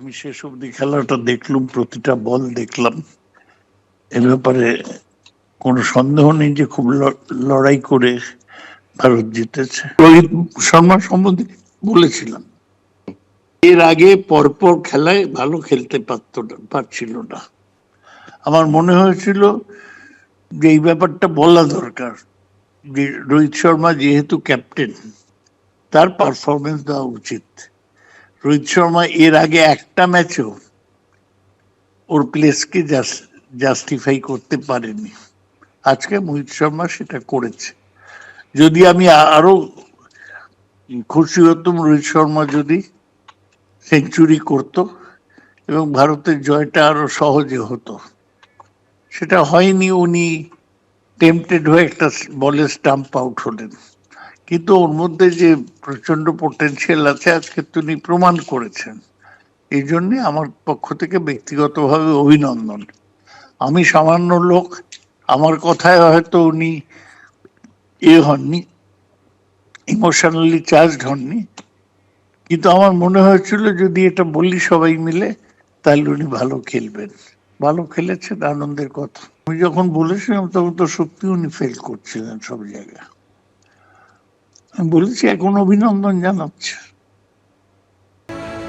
আমি শেষ অবধি খেলাটা দেখলাম, প্রতিটা বল দেখলাম। এ ব্যাপারে কোনো সন্দেহ নেই যে খুব লড়াই করে ভারত জিতেছে। রোহিত শর্মা সম্বন্ধে বলেছিলাম, এর আগে পরপর খেলায় ভালো খেলতে পারত পারছিল না। আমার মনে হয়েছিল যে এই ব্যাপারটা বলা দরকার, যে রোহিত শর্মা যেহেতু ক্যাপ্টেন, তার পারফরমেন্স দেওয়া উচিত। রোহিত শর্মা এর আগে একটা ম্যাচও ওর প্লেসকে জাস্টিফাই করতে পারেনি। আজকে মোহিত শর্মা সেটা করেছে। যদি আমি আরও খুশি হতাম রোহিত শর্মা যদি সেঞ্চুরি করত এবং ভারতের জয়টা আরও সহজে হতো। সেটা হয়নি, উনি টেম্পটেড হয়ে একটা বলে স্টাম্প আউট হলেন। কিন্তু ওর মধ্যে যে প্রচণ্ড পোটেনশিয়াল আছে, আজকে তিনি প্রমাণ করেছেন। এই জন্যে আমার পক্ষ থেকে ব্যক্তিগতভাবে অভিনন্দন। আমি সামান্য লোক, আমার কথায় হয়তো উনি এ হননি ইমোশনালি চার্জড হননি, কিন্তু আমার মনে হয়েছিল যদি এটা বলি সবাই মিলে, তাহলে উনি ভালো খেলবেন। ভালো খেলেছেন, আনন্দের কথা। আমি যখন বলেছিলাম, তখন তো সত্যি উনি ফেল করছিলেন সব জায়গায়। আমি বলেছি, এখন অভিনন্দন জানাচ্ছে।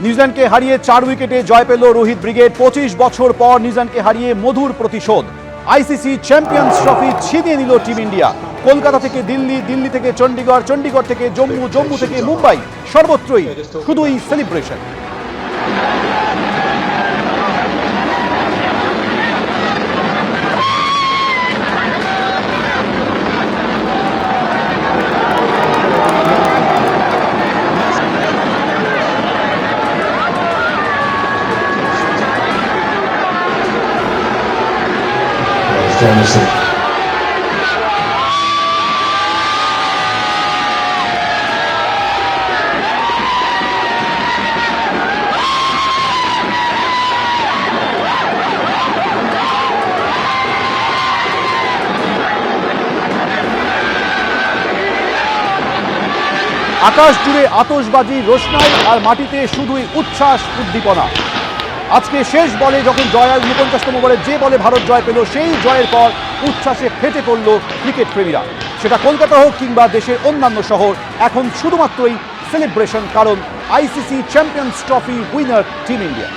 নিউজিল্যান্ডকে হারিয়ে চার উইকেটে জয় পেল রোহিত ব্রিগেড। পঁচিশ বছর পর নিউজিল্যান্ডকে হারিয়ে মধুর প্রতিশোধ। আইসিসি চ্যাম্পিয়ন্স ট্রফি ছিনিয়ে নিল টিম ইন্ডিয়া। কলকাতা থেকে দিল্লি দিল্লি থেকে চণ্ডীগড় চণ্ডীগড় থেকে জম্মু জম্মু থেকে মুম্বাই। সর্বত্রই শুধুই সেলিব্রেশন। Fantasy. আকাশ জুড়ে আতশবাজি রোশনাই আর মাটিতে শুধুই উচ্ছ্বাস উদ্দীপনা আজকে শেষ বলে যখন জয়ের উনপঞ্চাশতম বলে যে বলে ভারত জয় পেল, সেই জয়ের পর উচ্ছ্বাসে ফেটে পড়ল ক্রিকেট প্রেমীরা সেটা কলকাতা হোক কিংবা দেশের অন্যান্য শহর, এখন শুধুমাত্রই সেলিব্রেশন কারণ ICC champions trophy winner team India